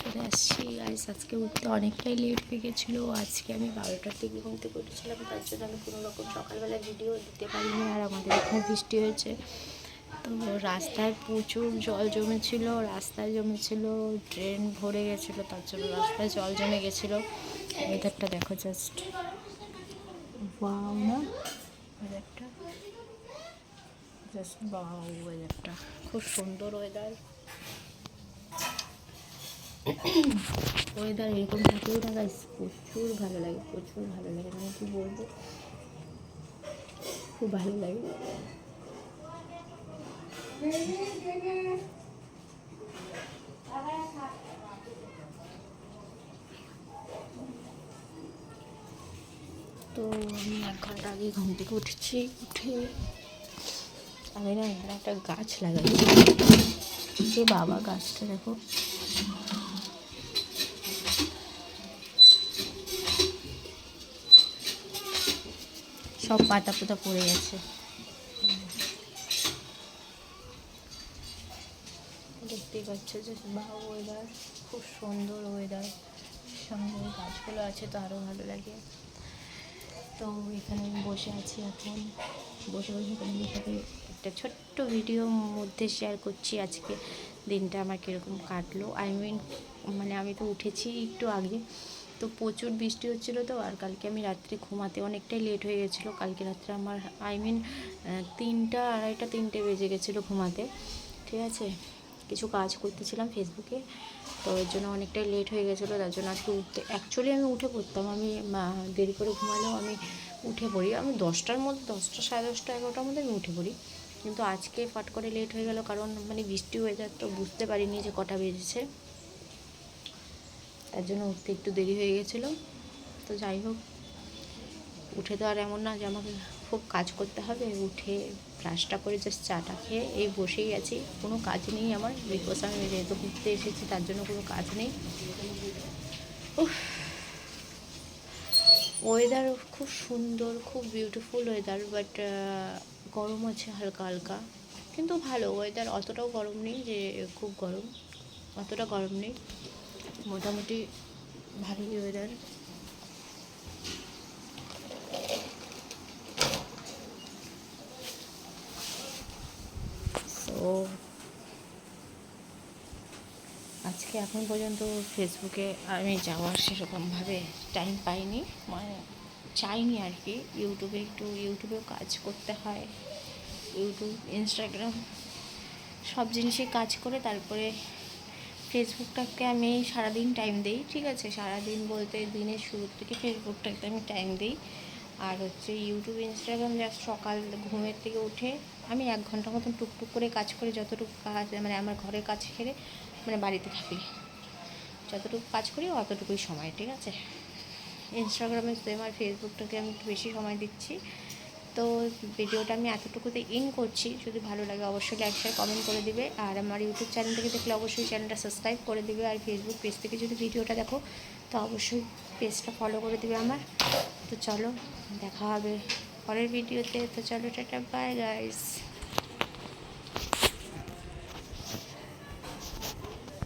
চলে আসছি। আজ আজকে উঠতে অনেকটাই লেট হয়ে গেছিল। আজকে আমি বারোটার দিকে ঘুম থেকে উঠেছিলাম, তার জন্য আমি কোনো রকম সকালবেলা ভিডিও দিতে পারিনি আর আমাদের এখানে বৃষ্টি হয়েছে। তো রাস্তায় প্রচুর জল জমেছিল, রাস্তায় জমেছিল ড্রেন ভরে গেছিল, তার জন্য রাস্তায় জল জমে গেছিল। ওয়েদারটা দেখো জাস্ট না? ওয়েদারটা জাস্ট বাও ওয়েদারটা খুব সুন্দর ওয়েদার ওয়েদার এরকম থাকলেও না গাইস প্রচুর ভালো লাগে, প্রচুর ভালো লাগে মানে কি বলব? খুব ভালো লাগে। তো আমি এক ঘণ্টা আগে ঘুম থেকে উঠেছি, উঠে আমি না এখানে একটা গাছ লাগাইছি যে বাবা গাছটা দেখো। সব পাতা পোতা পড়ে গেছে। দেখতেই পাচ্ছ যে বা ওয়েদার খুব সুন্দর ওয়েদার সঙ্গে গাছগুলো আছে তো আরও ভালো লাগে। তো এখানে বসে আছি এখন। বসে বসে সাথে একটা ছোট্ট ভিডিওর মধ্যে শেয়ার করছি আজকে। দিনটা আমার কীরকম কাটলো। আই মিন মানে আমি তো উঠেছি একটু আগে। তো প্রচুর বৃষ্টি হচ্ছিল তো, আর কালকে আমি রাত্রে ঘুমাতে অনেকটাই লেট হয়ে গেছিল। কালকে রাত্রে আমার আই মিন তিনটা, আড়াইটা, তিনটে বেজে গেছিল ঘুমাতে। ঠিক আছে? কিছু কাজ করতেছিলাম ফেসবুকে তো এর জন্য অনেকটাই লেট হয়ে গেছিল। তার জন্য আজকে উঠতে অ্যাকচুয়ালি আমি উঠে পড়তাম। আমি দেরি করে ঘুমালেও আমি উঠে পড়ি। আমি দশটার মধ্যে, দশটা সাড়ে দশটা, এগারোটার মধ্যে আমি উঠে পড়ি। কিন্তু আজকে ফাট করে লেট হয়ে গেল কারণ মানে বৃষ্টি হয়ে যায় তো বুঝতে পারিনি যে কটা বেজেছে। তার জন্য উঠতে একটু দেরি হয়ে গেছিল। তো যাই হোক, উঠে তো আর এমন না যে আমাকে খুব কাজ করতে হবে। উঠে ব্রাশটা করে জাস্ট চাটা খেয়ে এই বসেই আছি। কোনো কাজ নেই আমার বিকজ আমি যেহেতু ঘুরতে এসেছি তার জন্য কোনো কাজ নেই। ওয়েদার খুব সুন্দর, খুব বিউটিফুল ওয়েদার বাট গরম আছে হালকা হালকা। কিন্তু ভালো ওয়েদার অতটাও গরম নেই যে খুব গরম, অতটা গরম নেই। মোটামুটি ভালোই ওয়েদার সো আজকে এখন পর্যন্ত ফেসবুকে আমি যাওয়ার সেরকমভাবে টাইম পাইনি। মানে চাইনি আর কি। ইউটিউবে একটু, ইউটিউবেও কাজ করতে হয়। ইউটিউব ইনস্টাগ্রাম সব জিনিসে কাজ করে, তারপরে ফেসবুকটাকে আমি সারাদিন টাইম দিই, ঠিক আছে? সারাদিন বলতে দিনের শুরুর থেকে ফেসবুকটাকে আমি টাইম দিই। আর হচ্ছে ইউটিউব ইনস্টাগ্রাম জাস্ট সকাল ঘুমের থেকে উঠে আমি এক ঘণ্টা মতন টুকটুক করে কাজ করে যতটুকু কাজ মানে আমার ঘরের কাজ সেরে মানে বাড়িতে থাকি। যতটুকু কাজ করি অতটুকুই সময়, ঠিক আছে? ইনস্টাগ্রামে সেম আর ফেসবুকটাকে আমি একটু বেশি সময় দিচ্ছি। তো ভিডিওটা আমি এতটুকুতে ইন করছি। যদি ভালো লাগে অবশ্যই লাইক শেয়ার কমেন্ট করে দিবে। আর আমার ইউটিউব চ্যানেল থেকে দেখলে অবশ্যই চ্যানেলটা সাবস্ক্রাইব করে দিবে। আর ফেসবুক পেজ থেকে যদি ভিডিওটা দেখো, তো অবশ্যই পেজটা ফলো করে দিবে আমার। তো চলো, দেখা হবে পরের ভিডিওতে তো। চলো, টাটা বাই গাইস